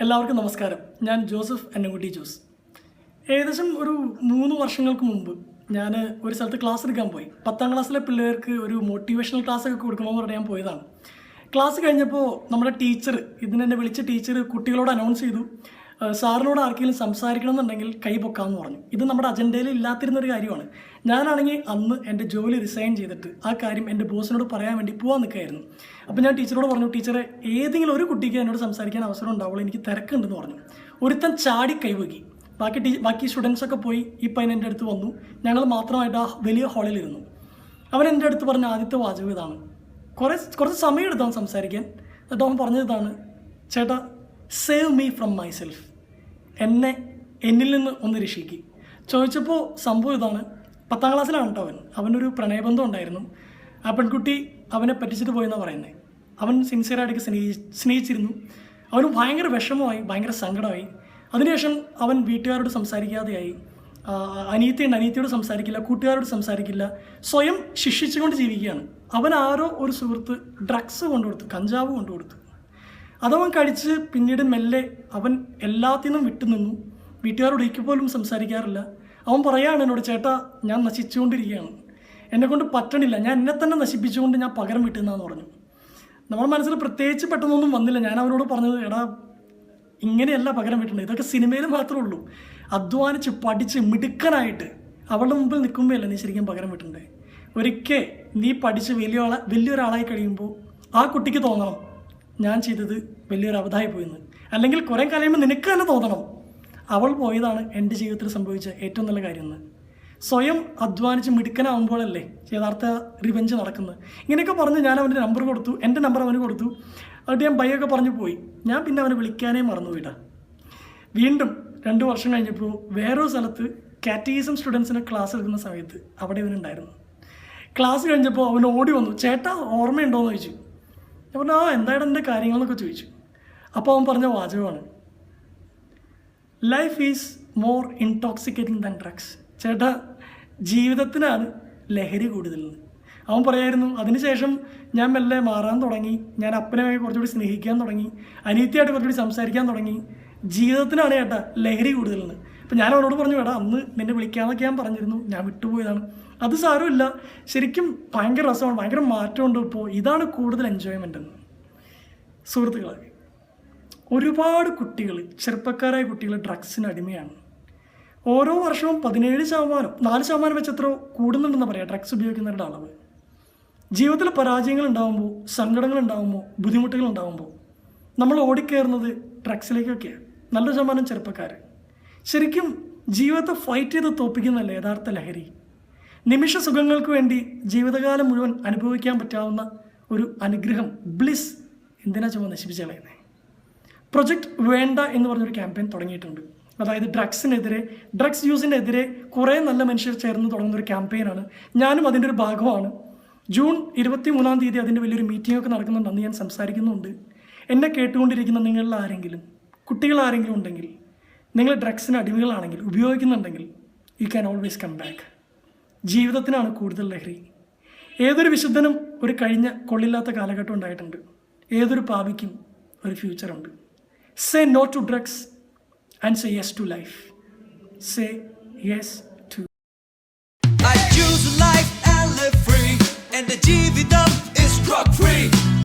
എല്ലാവർക്കും നമസ്കാരം. ഞാൻ ജോസഫ് എന്നകുട്ടി ജോസ്. ഏകദേശം ഒരു മൂന്ന് വർഷങ്ങൾക്ക് മുമ്പ് ഞാൻ ഒരു സ്ഥലത്ത് ക്ലാസ് എടുക്കാൻ പോയി. പത്താം ക്ലാസ്സിലെ പിള്ളേർക്ക് ഒരു മോട്ടിവേഷണൽ ക്ലാസ് ഒക്കെ കൊടുക്കണമെന്ന് പറഞ്ഞ് ഞാൻ പോയതാണ്. ക്ലാസ് കഴിഞ്ഞപ്പോൾ നമ്മുടെ ടീച്ചർ ഇതിനെന്നെ വിളിച്ച ടീച്ചർ കുട്ടികളോട് അനൗൺസ് ചെയ്തു. "ആ, സാറിനോട് ആർക്കെങ്കിലും സംസാരിക്കണം എന്നുണ്ടെങ്കിൽ കൈ പൊക്കാമെന്ന് പറഞ്ഞു. ഇത് നമ്മുടെ അജണ്ടയിൽ ഇല്ലാത്തിരുന്നൊരു കാര്യമാണ്. ഞാനാണെങ്കിൽ അന്ന് എന്റെ ജോലി റിസൈൻ ചെയ്തിട്ട് ആ കാര്യം എന്റെ ബോസിനോട് പറയാൻ വേണ്ടി പോകാൻ നിൽക്കുകയായിരുന്നു. അപ്പോൾ ഞാൻ ടീച്ചറോട് പറഞ്ഞു ടീച്ചറെ ഏതെങ്കിലും ഒരു കുട്ടിക്ക് എന്നോട് സംസാരിക്കാൻ അവസരം ഉണ്ടാവുള്ളൂ എനിക്ക് തിരക്കുണ്ടെന്ന് പറഞ്ഞു. ഒരുത്തൻ ചാടി കൈവകി. ബാക്കി ടീ ബാക്കി സ്റ്റുഡൻസൊക്കെ പോയി ഈ പയ്യൻ എന്റെ അടുത്ത് വന്നു. ഞങ്ങൾ മാത്രമായിട്ട് ആ വലിയ ഹാളിലിരുന്നു അവൻ എന്റെ അടുത്ത് പറഞ്ഞ ആദ്യത്തെ വാചകം ഇതാണ്. കുറേ കുറച്ച് സമയം എടുത്താണ് സംസാരിക്കാൻ. എന്നിട്ട് അവൻ പറഞ്ഞതാണ് ചേട്ടാ സേവ് മീ ഫ്രം മൈസെൽഫ് എന്നെ എന്നിൽ നിന്ന് ഒന്ന് രക്ഷിക്കുക ചോദിച്ചപ്പോൾ സംഭവം ഇതാണ്. പത്താം ക്ലാസ്സിലാണ് കേട്ടോ അവൻ. അവനൊരു പ്രണയബന്ധം ഉണ്ടായിരുന്നു. ആ പെൺകുട്ടി അവനെ പറ്റിച്ചിട്ട് പോയെന്നാണ് പറയുന്നത് അവൻ സിൻസിയറായിട്ട് സ്നേഹി സ്നേഹിച്ചിരുന്നു. അവന് ഭയങ്കര വിഷമമായി ഭയങ്കര സങ്കടമായി. അതിനുശേഷം അവൻ വീട്ടുകാരോട് സംസാരിക്കാതെയായി. അനിയത്തിയുണ്ട് അനിയത്തിയോട് സംസാരിക്കില്ല കൂട്ടുകാരോട് സംസാരിക്കില്ല. സ്വയം ശിക്ഷിച്ചുകൊണ്ട് ജീവിക്കുകയാണ്. അവൻ ആരോ ഒരു സുഹൃത്ത് ഡ്രഗ്സ് കൊണ്ടുകൊടുത്തു കഞ്ചാവ് കൊണ്ടുകൊടുത്തു. അതവൻ കഴിച്ച് പിന്നീട് മെല്ലെ അവൻ എല്ലാത്തിനും നിന്നും. വിട്ടുനിന്നു വീട്ടുകാരോട് ഒരിക്കൽ പോലും സംസാരിക്കാറില്ല. അവൻ പറയാണ് എന്നോട് ചേട്ടാ ഞാൻ നശിച്ചുകൊണ്ടിരിക്കുകയാണ്. എന്നെ കൊണ്ട് പറ്റണില്ല. ഞാൻ എന്നെ തന്നെ നശിപ്പിച്ചുകൊണ്ട് ഞാൻ പകരം വിട്ടുന്നാന്ന് പറഞ്ഞു. നമ്മുടെ മനസ്സിൽ പ്രത്യേകിച്ച് പെട്ടെന്നൊന്നും വന്നില്ല. ഞാൻ അവനോട് പറഞ്ഞത് എടാ ഇങ്ങനെയല്ല പകരം വിട്ടേണ്ടത്. ഇതൊക്കെ സിനിമയിൽ മാത്രമേ ഉള്ളൂ. അധ്വാനിച്ച് പഠിച്ച് മിടുക്കനായിട്ട് അവളുടെ മുമ്പിൽ നിൽക്കുമ്പോഴല്ല നീ ശരിക്കും പകരം വിട്ടണ്ടേ ഒരിക്കൽ നീ പഠിച്ച് വലിയ ആളെ വലിയൊരാളായി കഴിയുമ്പോൾ ആ കുട്ടിക്ക് തോന്നണം ഞാൻ ചെയ്തത് വലിയൊരു അവധായി പോയെന്ന്. അല്ലെങ്കിൽ കുറേ കലയുമ്പോൾ നിനക്ക് തന്നെ തോന്നണം. അവൾ പോയതാണ് എന്റെ ജീവിതത്തിൽ സംഭവിച്ച ഏറ്റവും നല്ല കാര്യം എന്ന്. സ്വയം അധ്വാനിച്ച് മിടുക്കനാവുമ്പോഴല്ലേ യഥാർത്ഥ റിവെഞ്ച് നടക്കുന്നത്. ഇങ്ങനെയൊക്കെ പറഞ്ഞ് ഞാൻ അവന്റെ നമ്പർ കൊടുത്തു. എന്റെ നമ്പർ അവന് കൊടുത്തു. എന്നിട്ട് ഞാൻ ബൈയൊക്കെ പറഞ്ഞു പോയി. ഞാൻ പിന്നെ അവനെ വിളിക്കാനേ മറന്നു പോയിട്ടാ. വീണ്ടും രണ്ട് വർഷം കഴിഞ്ഞപ്പോൾ വേറൊരു സ്ഥലത്ത് കാറ്റീസം സ്റ്റുഡൻസിന് ക്ലാസ് എടുക്കുന്ന സമയത്ത് അവിടെ ഇവനുണ്ടായിരുന്നു ക്ലാസ് കഴിഞ്ഞപ്പോൾ അവൻ ഓടി വന്നു. ചേട്ടാ ഓർമ്മയുണ്ടോയെന്ന് ചോദിച്ചു. ഞാൻ പറഞ്ഞു ആ എന്തായാലും എന്റെ കാര്യങ്ങളെന്നൊക്കെ ചോദിച്ചു. അപ്പോൾ അവൻ പറഞ്ഞ വാചകമാണ് life is more intoxicating than drugs ചേട്ടാ ജീവിതത്തിനാണ് ലഹരി കൂടുതൽ അവൻ പറയായിരുന്നു അതിനുശേഷം ഞാൻ മെല്ലെ മാറാൻ തുടങ്ങി ഞാൻ അപ്പനെ കുറച്ചുകൂടി സ്നേഹിക്കാൻ തുടങ്ങി അനീത്തിയായിട്ട് കുറച്ചുകൂടി സംസാരിക്കാൻ തുടങ്ങി. ജീവിതത്തിനാണ് ചേട്ടാ ലഹരി കൂടുതലെന്ന് അപ്പം ഞാൻ അവനോട് പറഞ്ഞു വേടാ അന്ന് നിന്നെ വിളിക്കാമെന്നൊക്കെ ഞാൻ പറഞ്ഞിരുന്നു. ഞാൻ വിട്ടുപോയതാണ്. അത് സാരമില്ല. ശരിക്കും ഭയങ്കര രസമാണ്. ഭയങ്കര മാറ്റമുണ്ട് ഇപ്പോൾ ഇതാണ് കൂടുതൽ എൻജോയ്മെന്റ് എന്ന്. സുഹൃത്തുക്കളെ ഒരുപാട് കുട്ടികൾ ചെറുപ്പക്കാരായ കുട്ടികൾ ഡ്രഗ്സിന് അടിമയാണ്. ഓരോ വർഷവും പതിനേഴ് ശതമാനം നാല് ശതമാനം വെച്ച് എത്ര കൂടുന്നുണ്ടെന്ന് പറയാം ഡ്രഗ്സ് ഉപയോഗിക്കുന്നവരുടെ അളവ്. ജീവിതത്തിൽ പരാജയങ്ങൾ ഉണ്ടാകുമ്പോൾ സങ്കടങ്ങൾ ഉണ്ടാകുമ്പോൾ ബുദ്ധിമുട്ടുകൾ ഉണ്ടാകുമ്പോൾ നമ്മൾ ഓടിക്കയറുന്നത് ഡ്രഗ്സിലേക്കൊക്കെയാണ് നല്ല ശതമാനം ചെറുപ്പക്കാർ ശരിക്കും ജീവിതത്തെ ഫൈറ്റ് ചെയ്ത് തോപ്പിക്കുന്നതല്ലേ യഥാർത്ഥ ലഹരി. നിമിഷ സുഖങ്ങൾക്ക് വേണ്ടി ജീവിതകാലം മുഴുവൻ അനുഭവിക്കാൻ പറ്റാവുന്ന ഒരു അനുഗ്രഹം ബ്ലിസ് എന്തിനാ ചുമ നശിപ്പിച്ച് കളയുന്നത് പ്രൊജക്ട് വേണ്ട എന്ന് പറഞ്ഞൊരു ക്യാമ്പയിൻ തുടങ്ങിയിട്ടുണ്ട്. അതായത് ഡ്രഗ്സിനെതിരെ ഡ്രഗ്സ് യൂസിനെതിരെ കുറേ നല്ല മനുഷ്യർ ചേർന്ന് തുടങ്ങുന്ന ഒരു ക്യാമ്പയിനാണ് ഞാനും അതിന്റെ ഒരു ഭാഗമാണ്. ജൂൺ ഇരുപത്തി മൂന്നാം തീയതി അതിന്റെ വലിയൊരു മീറ്റിംഗ് ഒക്കെ നടക്കുന്നുണ്ട്. അന്ന് ഞാൻ സംസാരിക്കുന്നുണ്ട്. എന്നെ കേട്ടുകൊണ്ടിരിക്കുന്ന നിങ്ങളിൽ ആരെങ്കിലും കുട്ടികൾ ആരെങ്കിലും ഉണ്ടെങ്കിൽ നിങ്ങൾ ഡ്രഗ്സിന് അടിമകളാണെങ്കിൽ ഉപയോഗിക്കുന്നുണ്ടെങ്കിൽ you can always come back ജീവിതത്തിനാണ് കൂടുതൽ ലഹരി. ഏതൊരു വിശുദ്ധനും ഒരു കഴിഞ്ഞ കൊള്ളില്ലാത്ത കാലഘട്ടം ഉണ്ടായിട്ടുണ്ട്. ഏതൊരു പാപിക്കും ഒരു ഫ്യൂച്ചറുണ്ട് say no to drugs and say yes to life say yes to I choose life and live free, and the ജീവിതം is.